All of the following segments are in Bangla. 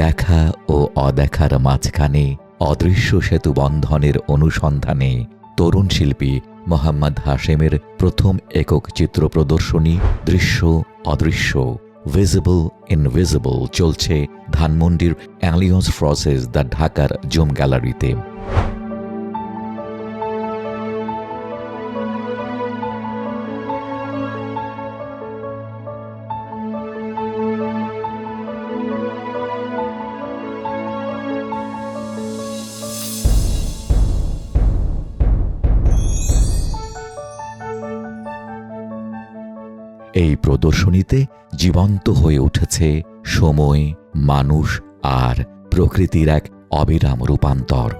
দেখা ও অদেখার মাঝখানে অদৃশ্য সেতু বন্ধনের অনুসন্ধানে তরুণ শিল্পী মোহাম্মদ হাশেমের প্রথম একক চিত্র প্রদর্শনী দৃশ্য অদৃশ্য ভিজিবল ইনভিজিবল চলছে ধানমন্ডির অ্যালিয়ন্স ফ্রসেস দ্য ঢাকার জুম গ্যালারিতে। এই প্রদর্শনীতে জীবন্ত হয়ে উঠেছে সময়, মানুষ আর প্রকৃতির এক অবিরাম রূপান্তর।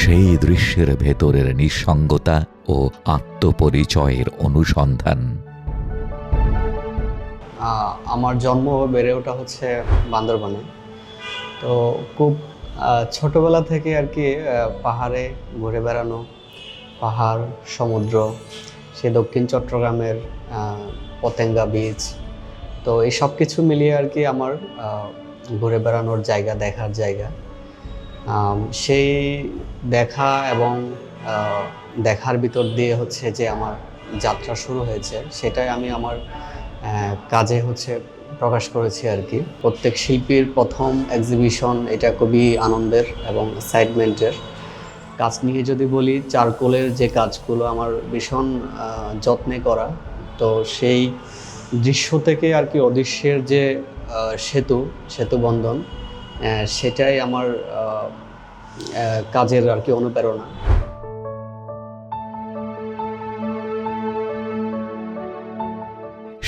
সেই দৃশ্যের ভেতরের নিঃসঙ্গতা ও আত্মপরিচয়ের অনুসন্ধান। আমার জন্ম বেড়ে ওঠা হচ্ছে বান্দরবানে। তো খুব ছোটবেলা থেকে আর কি পাহাড়ে ঘুরে বেড়ানো, পাহাড়, সমুদ্র, সে দক্ষিণ চট্টগ্রামের পতেঙ্গা বিচ তো এই সব কিছু মিলিয়ে আর কি আমার ঘুরে বেড়ানোর জায়গা, দেখার জায়গা। সেই দেখা এবং দেখার ভিতর দিয়ে হচ্ছে যে আমার যাত্রা শুরু হয়েছে, সেটাই আমি আমার কাজে হচ্ছে প্রকাশ করেছি আর কি। প্রত্যেক শিল্পীর প্রথম এক্সিবিশন এটা খুবই আনন্দের এবং এক্সাইটমেন্টের কাজ নিয়ে যদি বলি, চারকোলের যে কাজগুলো আমার ভীষণ যত্নে করা, তো সেই দৃশ্য থেকে আর কি অদৃশ্যের যে সেতু সেতু বন্ধন সেটাই আমার কাজের আর কি অনুপ্রেরণা।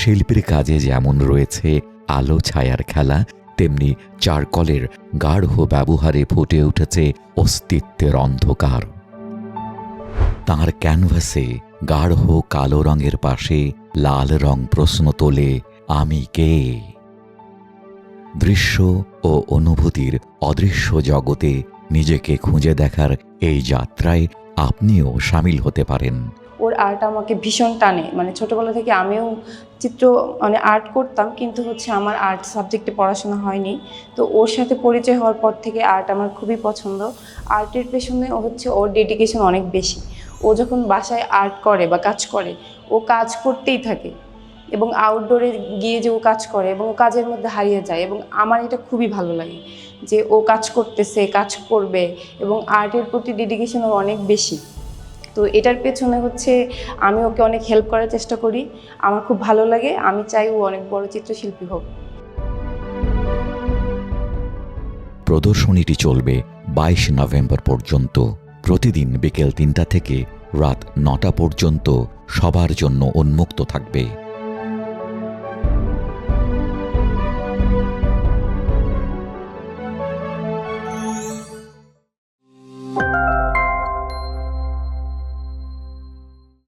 শিল্পীর কাজে যেমন রয়েছে আলো ছায়ার খেলা, তেমনি চারকলের গাঢ় ব্যবহারে ফুটে উঠেছে অস্তিত্বের অন্ধকার। তাঁর ক্যানভাসে গাঢ় কালো রঙের পাশে লাল রং প্রশ্ন তোলে, আমি কে? দৃশ্য ও অনুভূতির অদৃশ্য জগতে নিজেকে খুঁজে দেখার এই যাত্রায় আপনিও সামিল হতে পারেন। ওর আর্ট আমাকে ভীষণ টানে। মানে ছোটবেলা থেকে আমিও চিত্র মানে আর্ট করতাম, কিন্তু হচ্ছে আমার আর্ট সাবজেক্টে পড়াশোনা হয়নি। তো ওর সাথে পরিচয় হওয়ার পর থেকে আর্ট আমার খুবই পছন্দ। আর্টের পেছনে হচ্ছে ওর ডেডিকেশন অনেক বেশি। ও যখন বাসায় আর্ট করে বা কাজ করে, ও কাজ করতেই থাকে। এবং আউটডোরে গিয়ে যে ও কাজ করে এবং ও কাজের মধ্যে হারিয়ে যায় এবং আমার এটা খুবই ভালো লাগে যে ও কাজ করতেছে, কাজ করবে এবং আর্টের প্রতি ডেডিকেশন ওর অনেক বেশি। তো এটার পেছনে হচ্ছে আমি ওকে অনেক হেল্প করার চেষ্টা করি। আমার খুব ভালো লাগে, আমি চাই ও অনেক বড় চিত্রশিল্পী হোক। প্রদর্শনীটি চলবে বাইশ নভেম্বর পর্যন্ত। প্রতিদিন বিকেল তিনটা থেকে রাত নটা পর্যন্ত সবার জন্য উন্মুক্ত থাকবে।